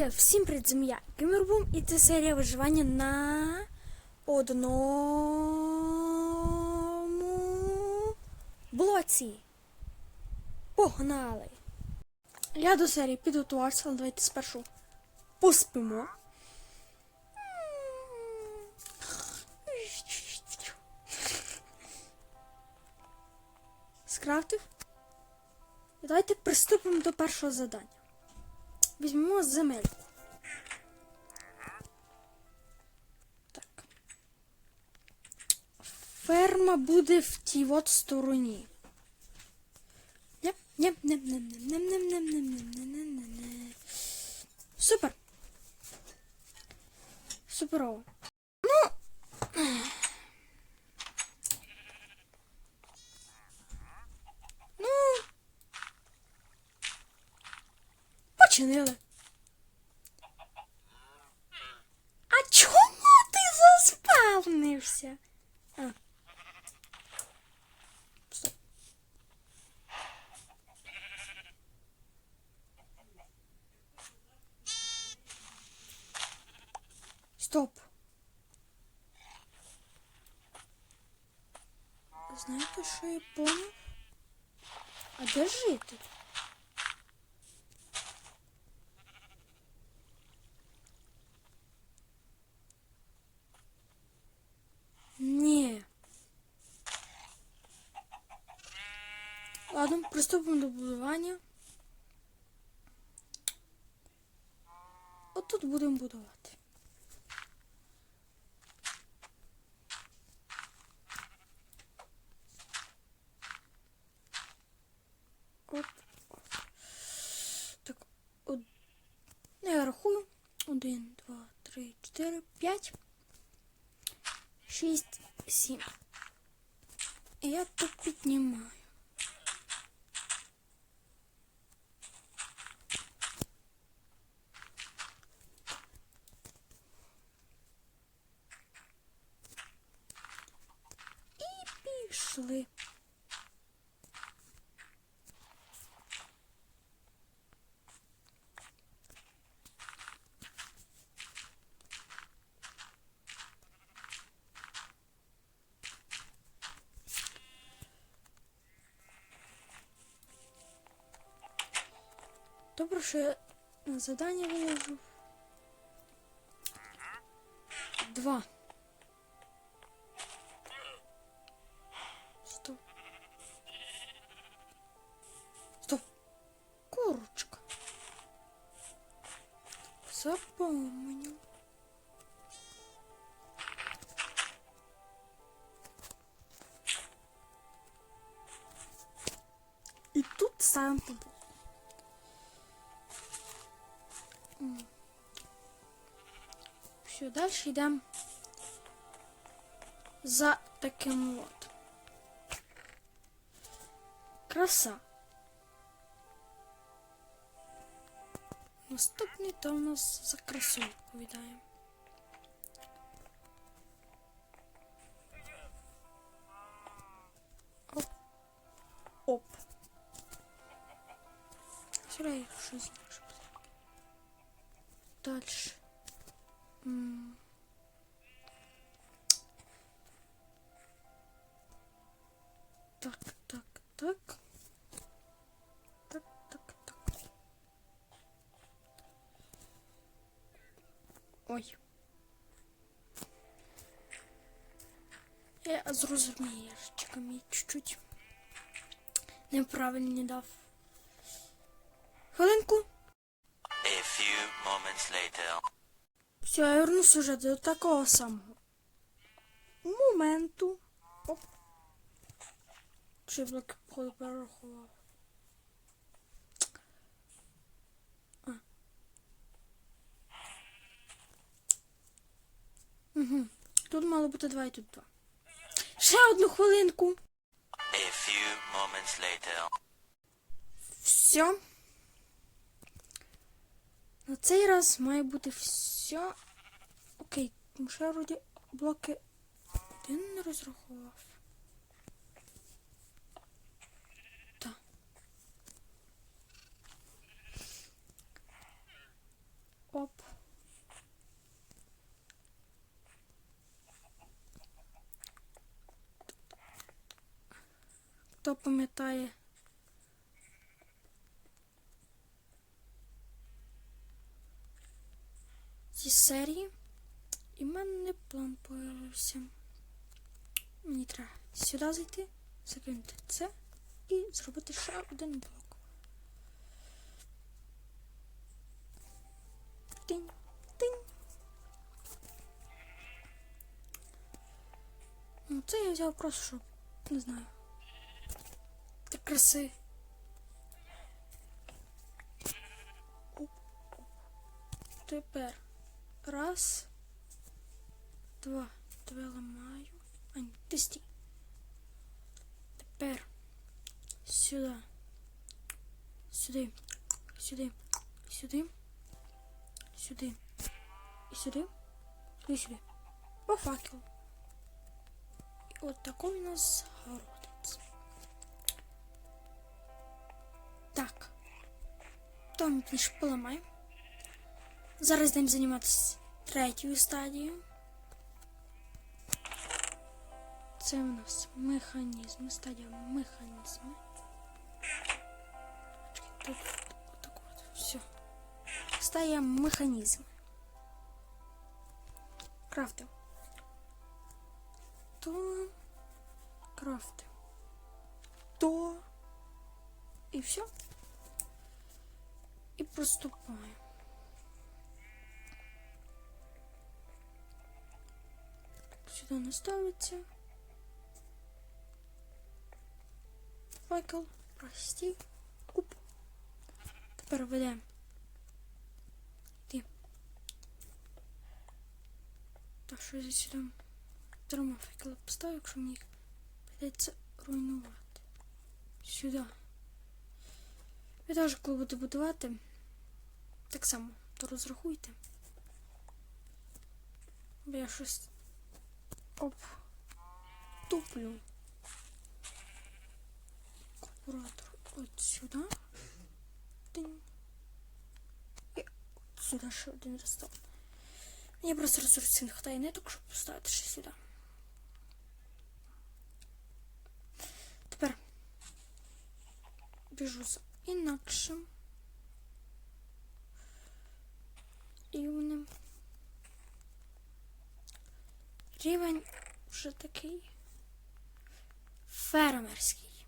І всім привіт, з я і це серія виживання на одному блоці. Погнали! Я до серії підготувався, але давайте спершу поспимо. Скрафтив. І давайте приступимо до першого завдання. Візьмемо земельку. Так. Ферма буде в тій от стороні. Ням, ням, Починили. А чому ти заспавнився? А. Стоп. Стоп. Знаєте, що я поняв? А де жити? Ладно, приступимо до будування. От тут будемо будувати. Оп. Так, од... Ну, я рахую. Один, два, три, чотири, п'ять. Шість, сім. І я тут піднімаю. Добре, що я завдання виложу. Два. Стоп. Стоп. Курочка. Запомню. І тут табло. Все, далі йдемо за таким от. Краса. Наступний то у нас за красу відповідає. Оп. Оп. Сюди я щось інше. Дальше. Так, так, так. Так, так, так. Ой. Я зрозумію, чекай, мені чуть-чуть неправильно дав. Хвилинку. Few moments later. Все, я вернусь уже до такого самого моменту. Оп. Чи блоки походу перерахував? А. Угу. Тут мало бути два і тут два. Ще одну хвилинку. A few moments later. Все. На цей раз має бути все. Окей, ще вроді блоки один не розрахував. Так. Оп. Хто пам'ятає? Ці серії. І в мене план появився. Мені треба сюди зайти, закинути це і зробити ще один блок. Тинь, тинь. Ну, це я взяв просто, щоб, не знаю. Для краси. Тепер раз, два. Тебе ламаю. А ні, ти стій. Тепер сюди. Сюди. Сюди. Сюди. Сюди. І сюди. І сюди. По факелу. І от такий у нас городець. Так. То ми поламаємо. Зараз будемо займатися третьою стадією. Це у нас механізми, стадія механізми. Тут отак от, все. Стадія механізм. Крафтим. То крафтим. То і все. І приступаємо. Сюди не ставиться. Факел, прости, куб. Тепер ведемо. Ти. Так, що я сюди трьома факела поставлю, якщо мені їх прийдеться руйнувати. Сюди. Ви теж, коли будете будувати, так само, то розрахуйте. Бо я щось оп туплю. Куратор от сюди. Тинь. І от сюди ще один рестон. Мені просто ресурсів не вистачає ниток, щоб поставити ще сюди. Тепер біжу з інакшим рівнем. Рівень вже такий фермерський.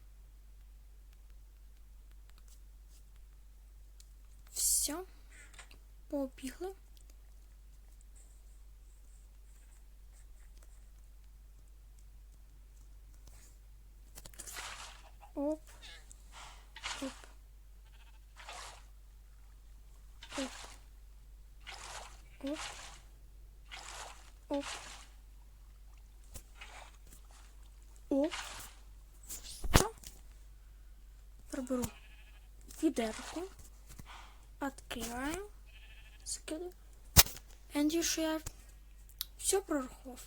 Все, побігли. Оп. Оп. Оп. Оп. Оп. Оп. Що? Проберу відерку. Открываем. Скидываем. And you share. Все прорахував.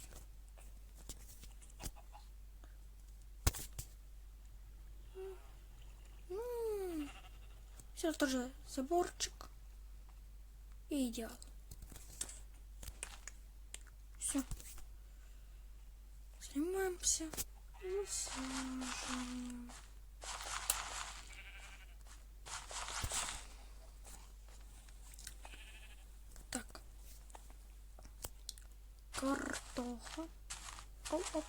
Все тоже заборчик. И идеал. Все. Занимаемся. Высаживаем. Так. Картоха. Оп-оп.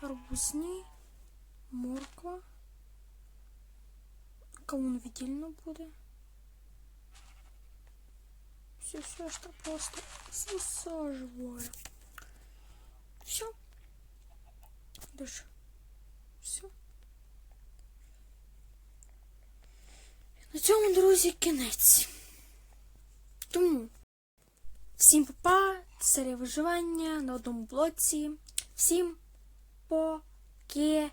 Гарбузні. Морква. Кавун віддільно буде. Все, все, что просто засаживаю. Все. Дальше. Все. На цьому, друзі, кінець. Тому всім па-па, серія виживання на одному блоці. Всім покедава.